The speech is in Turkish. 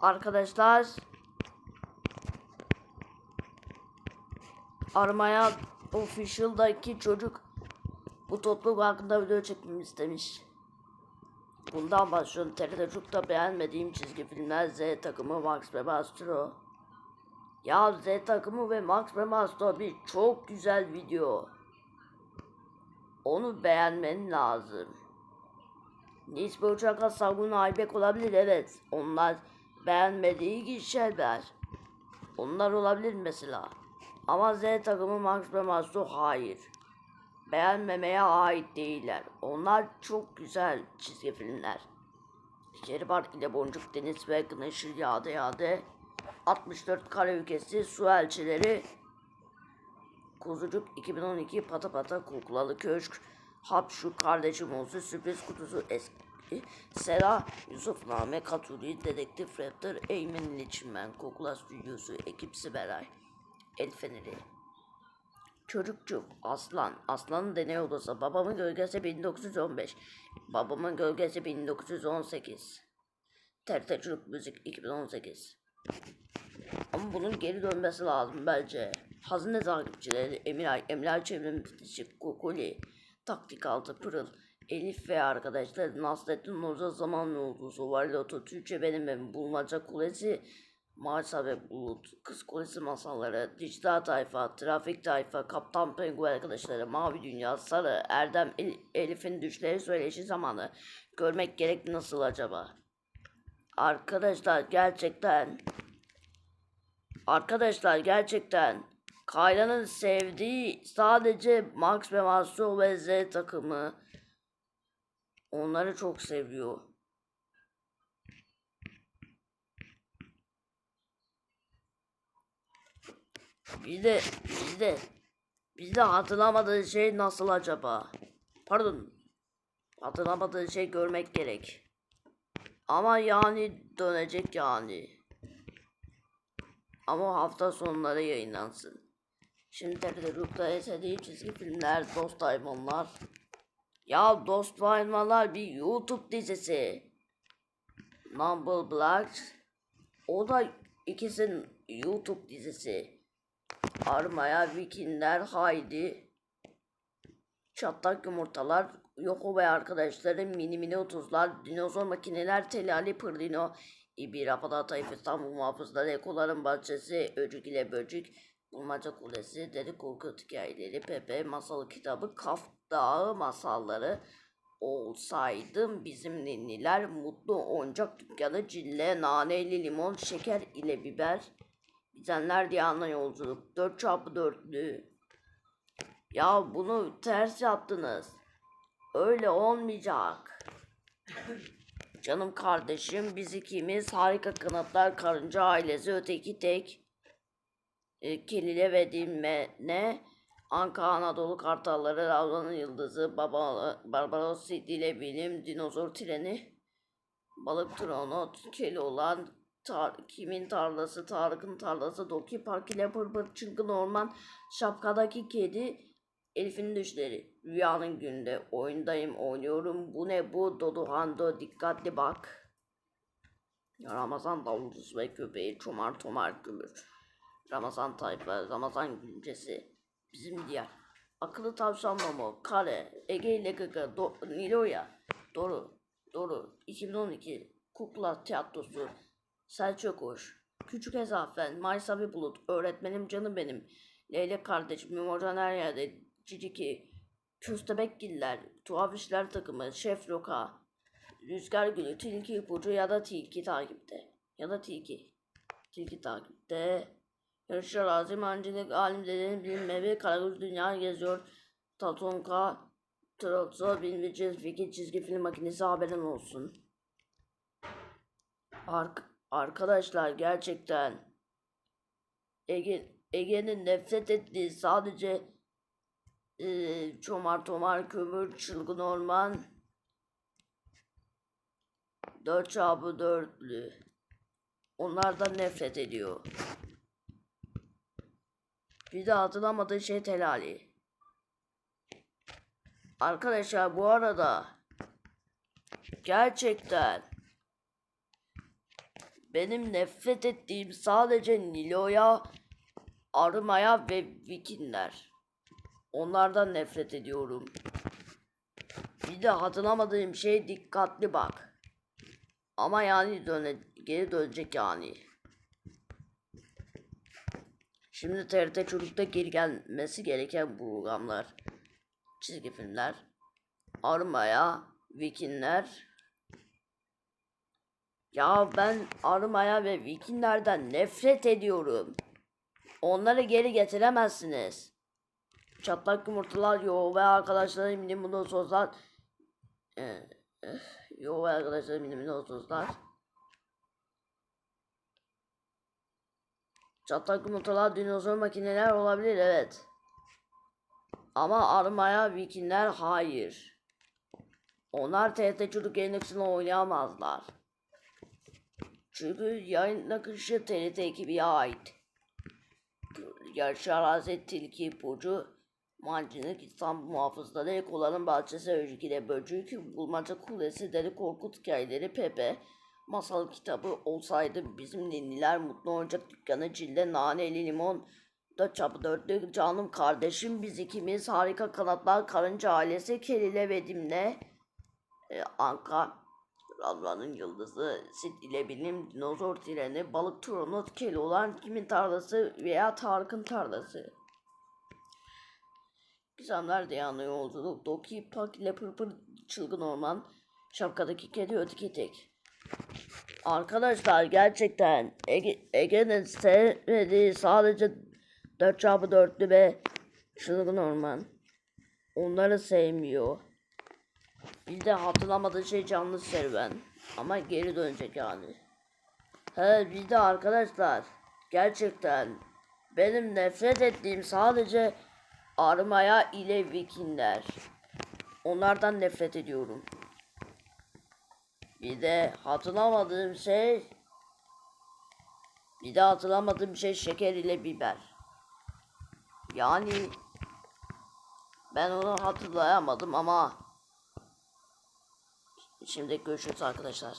Arkadaşlar Armaya Official'daki çocuk bu topluluk hakkında video çekmemi istemiş. Bundan başlıyorum. TRT çok da beğenmediğim çizgi filmler Z takımı Max ve Mastro. Ya Z takımı ve Max ve Mastro bir çok güzel video. Onu beğenmen lazım. Nisbi Uçak'a Sagun Aybek olabilir evet. Onlar beğenmediği kişiler. Onlar olabilir mesela. Ama Z takımı Max ve Mastro hayır. Beğenmemeye ait değiller. Onlar çok güzel çizgi filmler. Şeri Park ile Boncuk Deniz ve Gınışır Yağdı Yağdı. 64 kare ülkesi su elçileri. Kuzucuk 2012 Pata Pata Kuklalı Köşk. Hapşu Kardeşim Olsun Sürpriz Kutusu Eski Sera Yusufname Katuri Dedektif Raptor Eymen İçimen Kukla Stüdyosu Ekip Siberay El Feneri Çocukçuk, Aslan, Aslan'ın deney odası, babamın gölgesi 1915, babamın gölgesi 1918. TRT Çocuk Müzik 2018. Ama bunun geri dönmesi lazım bence. Hazine takipçileri Emiray, Emlak Çevrimiçi, Kukuli, Taktik Altı Pırıl, Elif ve arkadaşları Nasrettin Hoca Zaman Yolcusu, Varloto, Türkçe Benim Evim, Bulmaca Kulesi, Marsa ve Bulut, Kız Kulesi Masalları, Dijital Tayfa, Trafik Tayfa, Kaptan Penguen arkadaşları, Mavi Dünya, Sarı, Erdem, El- Elif'in düşleri söyleşi zamanı. Görmek gerek nasıl acaba? Arkadaşlar gerçekten Arkadaşlar gerçekten Kayra'nın sevdiği sadece Max ve Masu ve Z takımı. Onları çok seviyor. Bir de bir de bir de hatırlamadığı şey nasıl acaba? Pardon. Hatırlamadığı şey görmek gerek. Ama yani dönecek yani. Ama hafta sonları yayınlansın. Şimdi TRT Ruk'ta esediği çizgi filmler, Dost Hayvanlar. Ya Dost Hayvanlar bir YouTube dizisi. Number Black. O da ikisinin YouTube dizisi. Armaya Vikingler Haydi. Çatlak yumurtalar, Yoko ve arkadaşları mini mini otuzlar, dinozor makineler, telali pırdino, İbira Pada Tayf İstanbul muhafızları, Ekoların bahçesi, Öcük ile Böcük, Bulmaca Kulesi, Deli Korkut hikayeleri, Pepe masalı kitabı, Kaf Dağı masalları, Olsaydım bizim ninniler, Mutlu Oyuncak Dükkanı, Cille, Naneli Limon, Şeker ile Biber, Bizenler Diyarına Yolculuk, 4 çarpı dörtlü, ya bunu ters yaptınız. Öyle olmayacak. Canım kardeşim biz ikimiz harika kanatlar karınca ailesi öteki tek e, Kelile ve Dilmene Anka Anadolu Kartalları Ravlan'ın Yıldızı Baba, Barbaros Sid ile Bilim Dinozor Treni Balık Trono Keloğlan tar, Kimin Tarlası Tarık'ın Tarlası Doki Park ile Pırpır Çılgın Orman Şapkadaki Kedi Elif'in düşleri. Rüyanın günde. Oyundayım oynuyorum. Bu ne bu? Dodu Hando. Dikkatli bak. Ramazan davulcusu ve köpeği Çomar Tomar Gümür. Ramazan tayfa. Ramazan güncesi. Bizim diğer. Akıllı tavşan Momo. Kare. Ege ile Gaga. Do Niloya. Doru. Doru. 2012. Kukla tiyatrosu. Selçuk Hoş. Küçük Ezafen. Maysa ve Bulut. Öğretmenim canım benim. Leylek kardeş. Memorcan her yerde. Ciciki. Köstebekgiller. Tuhaf işler takımı. Şef Roka. Rüzgar gülü. Tilki ipucu ya da tilki takipte. Ya da tilki. Tilki takipte. Yarışlar azim ancılık alim dedenin bilinmevi Karagöz dünya geziyor. Tatonka Trotso bilmeyeceğiz fikir çizgi film makinesi haberin olsun. Ark arkadaşlar gerçekten Ege Ege'nin nefret ettiği sadece eee çomar tomar kömür çılgın orman 4 çarpı dörtlü onlardan nefret ediyor. Bir de hatırlamadığı şey telali. Arkadaşlar bu arada gerçekten benim nefret ettiğim sadece Nilo'ya, Arımaya ve Vikingler. Onlardan nefret ediyorum. Bir de hatırlamadığım şey dikkatli bak. Ama yani döne, geri dönecek yani. Şimdi TRT Çocuk'ta geri gelmesi gereken programlar. Çizgi filmler. Armaya, Vikingler. Ya ben Armaya ve Vikinglerden nefret ediyorum. Onları geri getiremezsiniz. Çatlak yumurtalar yo ve arkadaşlarım mini sozlar. Ee, eh, yo ve arkadaşlarım mini sozlar. Çatlak yumurtalar dinozor makineler olabilir evet. Ama armaya vikingler hayır. Onlar TRT çocuk yayınlaksını oynayamazlar. Çünkü yayın akışı TRT ekibiye ait. Yarış arazi, tilki ipucu, mancınık, İstanbul muhafızları, Ekoların bahçesi, Öyküde Böcük, Bulmaca Kulesi, Deli Korkut hikayeleri, Pepe, masal kitabı olsaydı bizim ninniler mutlu olacak dükkanı, Cilde, Naneli, Limon, Dört çapı dörtlük, canım kardeşim, biz ikimiz, harika kanatlar, karınca ailesi, Kelile ve Dimle, e, Anka, Radvan'ın yıldızı, Sid ile bilim, dinozor treni, balık tronu, Keloğlan, kimin tarlası veya Tarık'ın tarlası. Gizemler Deyanlı yolculuk, Doki, Pak ile Pırpır, Çılgın Orman, Şapkadaki Kedi, Öteki Tek. Arkadaşlar gerçekten Ege, Ege'nin sevmediği sadece 4 çarpı 4'lü ve Çılgın Orman. Onları sevmiyor. Bir de hatırlamadığı şey canlı serüven. Ama geri dönecek yani. He bir de arkadaşlar. Gerçekten benim nefret ettiğim sadece Armaya ile Vikingler. Onlardan nefret ediyorum. Bir de hatırlamadığım şey bir de hatırlamadığım şey şeker ile biber. Yani ben onu hatırlayamadım ama Şimdi görüşürüz arkadaşlar.